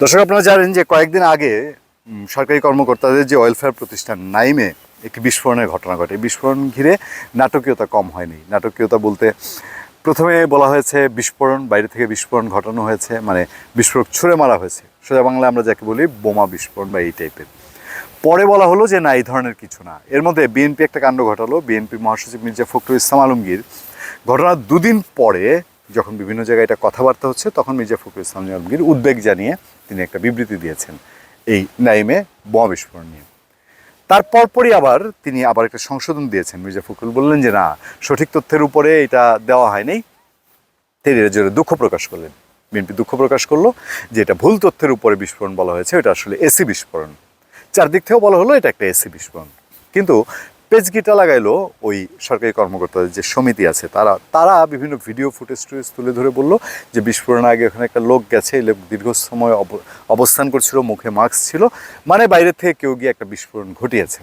দর্শক, আপনারা জানেন যে কয়েকদিন আগে সরকারি কর্মকর্তাদের যে ওয়েলফেয়ার প্রতিষ্ঠান নাইমে একটি বিস্ফোরণের ঘটনা ঘটে। বিস্ফোরণ ঘিরে নাটকীয়তা কম হয়নি। নাটকীয়তা বলতে প্রথমে বলা হয়েছে বিস্ফোরণ, বাইরে থেকে বিস্ফোরণ ঘটানো হয়েছে মানে বিস্ফোরক ছুঁড়ে মারা হয়েছে। সোজা বাংলায় আমরা যাকে বলি বোমা বিস্ফোরণ বা এই টাইপের। পরে বলা হলো যে না, এই ধরনের কিছু না। এর মধ্যে বিএনপি একটা কাণ্ড ঘটালো। বিএনপি মহাসচিব মির্জা ফখরুল ইসলাম আলমগীর ঘটনার দুদিন পরে যখন বিভিন্ন জায়গায় এটা কথাবার্তা হচ্ছে, তখন মির্জা ফখরুল ইসলাম আলমগীর উদ্বেগ জানিয়ে তিনি একটা বিবৃতি দিয়েছেন এই নাইমে বোমা বিস্ফোরণ নিয়ে। তারপর পরই আবার তিনি আবার একটা সংশোধন দিয়েছেন। মির্জা ফখরুল বললেন যে, না, সঠিক তথ্যের উপরে এটা দেওয়া হয়নি। তিনি জন্য দুঃখ প্রকাশ করলেন। বিএনপি দুঃখ প্রকাশ করল যে, এটা ভুল তথ্যের উপরে বিস্ফোরণ বলা হয়েছে, এটা আসলে এসি বিস্ফোরণ। চারদিক থেকেও বলা হলো এটা একটা এসি বিস্ফোরণ। কিন্তু পেজগিটা লাগাইলো ওই সরকারি কর্মকর্তাদের যে সমিতি আছে, তারা তারা বিভিন্ন ভিডিও ফুটেজ টুটেজ তুলে ধরে বলল যে বিস্ফোরণের আগে ওখানে একটা লোক গেছে, লোক দীর্ঘ সময় অব- অবস্থান করছিল, মুখে মাস্ক ছিল মানে বাইরে থেকে কেউ গিয়ে একটা বিস্ফোরণ ঘটিয়েছে।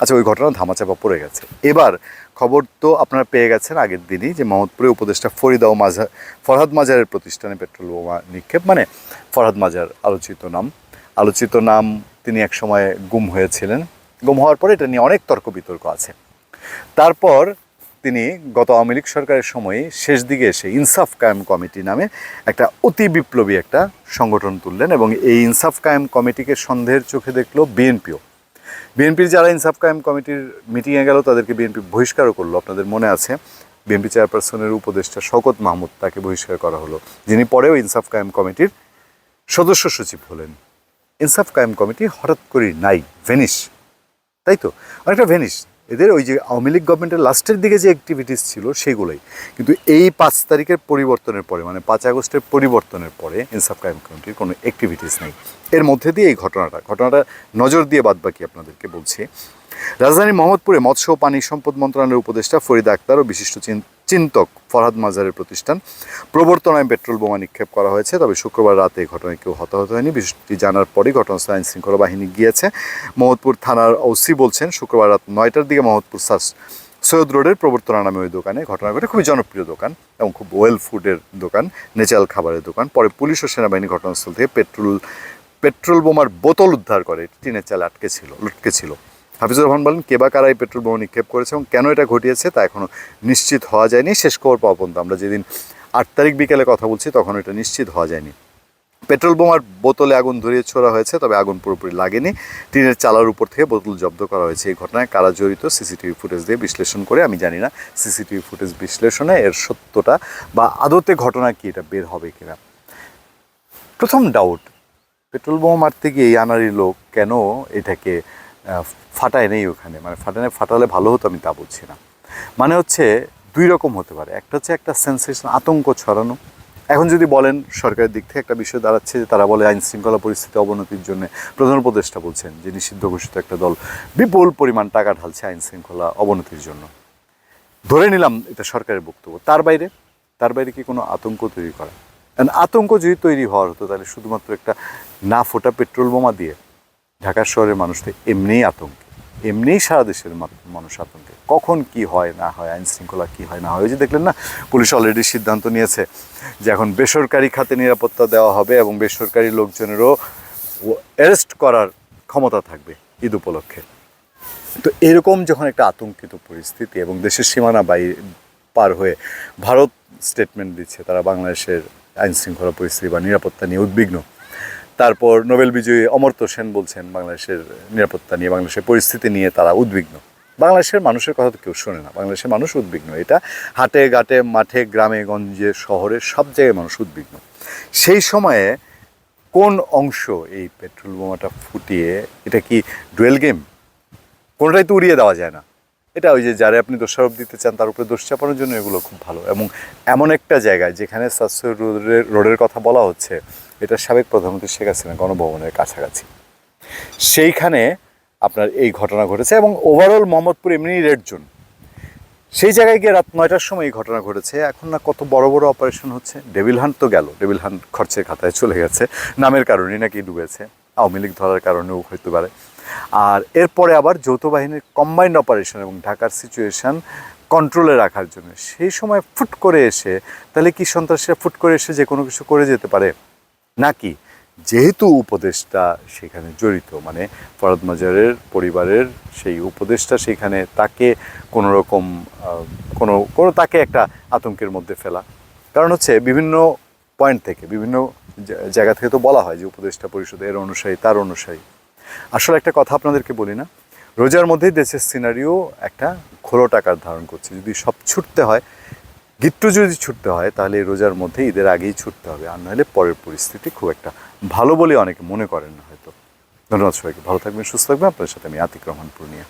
আচ্ছা ওই ঘটনা ধামাচাপা পড়ে গেছে। এবার খবর তো আপনারা পেয়ে গেছেন আগের দিনই যে মোহাম্মদপুরে উপদেষ্টা ফরিদা ও মাজার ফরহাদ মাজারের প্রতিষ্ঠানে পেট্রোল বোমা নিক্ষেপ মানে ফরহাদ মাজার আলোচিত নাম। আলোচিত নাম তিনি এক সময় গুম হয়েছিলেন। গুম হওয়ার পরে এটা নিয়ে অনেক তর্ক বিতর্ক আছে। তারপর তিনি গত আওয়ামী লীগ সরকারের সময়ে শেষ দিকে এসে ইনসাফ কায়েম কমিটি নামে একটা অতি বিপ্লবী একটা সংগঠন তুললেন এবং এই ইনসাফ কায়েম কমিটিকে সন্দেহের চোখে দেখল বিএনপিও। বিএনপির যারা ইনসাফ কায়েম কমিটির মিটিংয়ে গেল, তাদেরকে বিএনপি বহিষ্কারও করল। আপনাদের মনে আছে, বিএনপি চেয়ারপারসনের উপদেষ্টা শওকত মাহমুদ তাকে বহিষ্কার করা হলো। যিনি পরেও ইনসাফ কায়েম কমিটির সদস্য সচিব হলেন। ইনসাফ কায়েম কমিটি হঠাৎ করে নাই, ভেনিশ। তাই তো? অনেকটা ভেনিশ এদের ওই যে আওয়ামী লীগ গভর্নমেন্টের লাস্টের দিকে যে অ্যাক্টিভিটিস ছিল সেগুলোই। কিন্তু এই পাঁচ তারিখের পরিবর্তনের পরে মানে পাঁচ আগস্টের পরিবর্তনের পরে ইনসাফ ক্রাইম কমিটির কোনো অ্যাক্টিভিটিস নেই। এর মধ্যে দিয়ে এই ঘটনাটা ঘটনাটা নজর দিয়ে বাদ বাকি আপনাদেরকে বলছি। রাজধানী মোহাম্মদপুরে মৎস্য ও পানি সম্পদ মন্ত্রণালয়ের উপদেষ্টা ফরিদা আক্তার ও বিশিষ্ট চিন্তক ফরহাদ মাজারের প্রতিষ্ঠান। প্রবর্তনায় পেট্রোল বোমা নিক্ষেপ করা হয়েছে, তবে শুক্রবার রাতে এই ঘটনায় কেউ হতাহত হয়নি। বিষয়টি জানার পরই ঘটনাস্থলে আইন শৃঙ্খলা বাহিনী গিয়েছে। মোহাম্মদপুর থানার ওসি বলছেন, শুক্রবার রাত নয়টার দিকে মোহাম্মদপুর সাস সৈয়দ রোডের প্রবর্তনা নামে ওই দোকানে ঘটনা ঘটে। খুবই জনপ্রিয় দোকান এবং খুব ওয়েল ফুডের দোকান নেচাল খাবারের দোকান। পরে পুলিশ ও সেনাবাহিনী ঘটনাস্থল থেকে পেট্রোল পেট্রোল বোমার বোতল উদ্ধার করে। টিনের চাল আটকে ছিল, লটকে ছিল। হাফিজুর রহমান বলেন, কে বা কারা এই পেট্রোল বোমা নিক্ষেপ করেছে এবং কেন এটা ঘটিয়েছে তা এখনও নিশ্চিত হওয়া যায়নি। শেষ খবর পাওয়া পর্যন্ত আমরা যেদিন আট তারিখ বিকেলে কথা বলছি তখন এটা নিশ্চিত হওয়া যায়নি। পেট্রোল বোমার বোতলে আগুন ধরিয়ে ছোড়া হয়েছে, তবে আগুন পুরোপুরি লাগেনি। টিনের চালার উপর থেকে বোতল জব্দ করা হয়েছে এই ঘটনায়। কারা জড়িত সিসিটিভি ফুটেজ দিয়ে বিশ্লেষণ করে, আমি জানি না সিসিটিভি ফুটেজ বিশ্লেষণে এর সত্যটা বা আদতে ঘটনা কি এটা বের হবে কিনা। প্রথম ডাউট পেট্রোল বোমা মারতে গিয়ে এই আনারি লোক কেন এটাকে ফাটায় নেই ওখানে। মানে ফাটানে ফাটালে ভালো হতো, আমি তা বলছি না। মানে হচ্ছে দুই রকম হতে পারে। একটা হচ্ছে একটা সেন্সেশন আতঙ্ক ছড়ানো। এখন যদি বলেন সরকারের দিক থেকে একটা বিষয় দাঁড়াচ্ছে যে তারা বলে আইন শৃঙ্খলা পরিস্থিতি অবনতির জন্য প্রধান উপদেষ্টা বলছেন যে নিষিদ্ধ ঘোষিত একটা দল বিপুল পরিমাণ টাকা ঢালছে আইন শৃঙ্খলা অবনতির জন্য। ধরে নিলাম এটা সরকারের বক্তব্য। তার বাইরে তার বাইরে কি কোনো আতঙ্ক তৈরি করা? আতঙ্ক যদি তৈরি হওয়ার হতো, তাহলে শুধুমাত্র একটা না ফোটা পেট্রোল বোমা দিয়ে ঢাকা শহরের মানুষ তো এমনিই আতঙ্কে। এমনিই সারা দেশের মানুষ আতঙ্কে। কখন কি হয়, না হয়, আইন শৃঙ্খলা কি হয়, না হয়। ওই যে দেখলেন না, পুলিশ অলরেডি সিদ্ধান্ত নিয়েছে যে এখন বেসরকারি খাতে নিরাপত্তা দেওয়া হবে এবং বেসরকারি লোকজনেরও অ্যারেস্ট করার ক্ষমতা থাকবে ঈদ উপলক্ষে। তো এরকম যখন একটা আতঙ্কিত পরিস্থিতি এবং দেশের সীমানা বাইরে পার হয়ে ভারত স্টেটমেন্ট দিচ্ছে, তারা বাংলাদেশের আইন শৃঙ্খলা পরিস্থিতি বা নিরাপত্তা নিয়ে উদ্বিগ্ন। তারপর নোবেল বিজয়ী অমর্ত্য সেন বলছেন, বাংলাদেশের নিরাপত্তা নিয়ে, বাংলাদেশের পরিস্থিতি নিয়ে তারা উদ্বিগ্ন। বাংলাদেশের মানুষের কথা তো কেউ শোনে না। বাংলাদেশের মানুষ উদ্বিগ্ন। এটা হাটে ঘাটে, মাঠে, গ্রামে, গঞ্জে, শহরে সব জায়গায় মানুষ উদ্বিগ্ন। সেই সময়ে কোন অংশ এই পেট্রোল বোমাটা ফুটিয়ে, এটা কি ডুয়েল গেম? কোনোটাই তো উড়িয়ে দেওয়া যায় না। এটা ওই যে যারা আপনি দোষারোপ দিতে চান, তার উপরে দোষ চাপানোর জন্য এগুলো খুব ভালো। এবং এমন একটা জায়গায় যেখানে সাশ্রয় রোডের রোডের কথা বলা হচ্ছে এটা সাবেক প্রধানমন্ত্রী শেখ হাসিনা গণভবনের কাছাকাছি। সেইখানে আপনার এই ঘটনা ঘটেছে এবং ওভারঅল মোহাম্মদপুর এমনি রেড জোন সেই জায়গায় গিয়ে রাত নয়টার সময় এই ঘটনা ঘটেছে। এখন না কত বড় বড় অপারেশন হচ্ছে? ডেভিল হান্ট তো গেল। ডেভিল হান্ট খরচের খাতায় চলে গেছে। নামের কারণে নাকি ডুবেছে। আওয়ামী লীগ ধরার কারণেও হইতে পারে। আর এরপরে আবার যৌথ বাহিনীর কম্বাইন্ড অপারেশন এবং ঢাকার সিচুয়েশান কন্ট্রোলে রাখার জন্য। সেই সময় ফুট করে এসে, তাহলে কি সন্ত্রাসীরা ফুট করে এসে যে কোনো কিছু করে যেতে পারে? নাকি? যেহেতু উপদেশটা সেখানে জড়িত মানে ফরাদ মাজারের পরিবারের সেই উপদেশটা সেখানে তাকে কোনো রকম কোনো কোনো তাকে একটা আতঙ্কের মধ্যে ফেলা। কারণ হচ্ছে বিভিন্ন পয়েন্ট থেকে, বিভিন্ন জায়গা থেকে তো বলা হয় যে উপদেষ্টা পরিষদ এর অনুসারী, তার অনুসারী। আসলে একটা কথা আপনাদেরকে বলি না, রোজার মধ্যেই দেশের সিনারিও একটা ঘোরো টাকার ধারণ করছে। যদি সব ছুটতে হয় গিট্টু যদি ছুটতে হয়, তাহলে রোজার মধ্যে ঈদের আগেই ছুটতে হবে। আর নাহলে পরের পরিস্থিতি খুব একটা ভালো বলে অনেকে মনে করেন না হয়তো। ধন্যবাদ সবাইকে। ভালো থাকবেন, সুস্থ থাকবেন। আপনার সাথে আমি আতিক রহমান পূর্ণিয়া।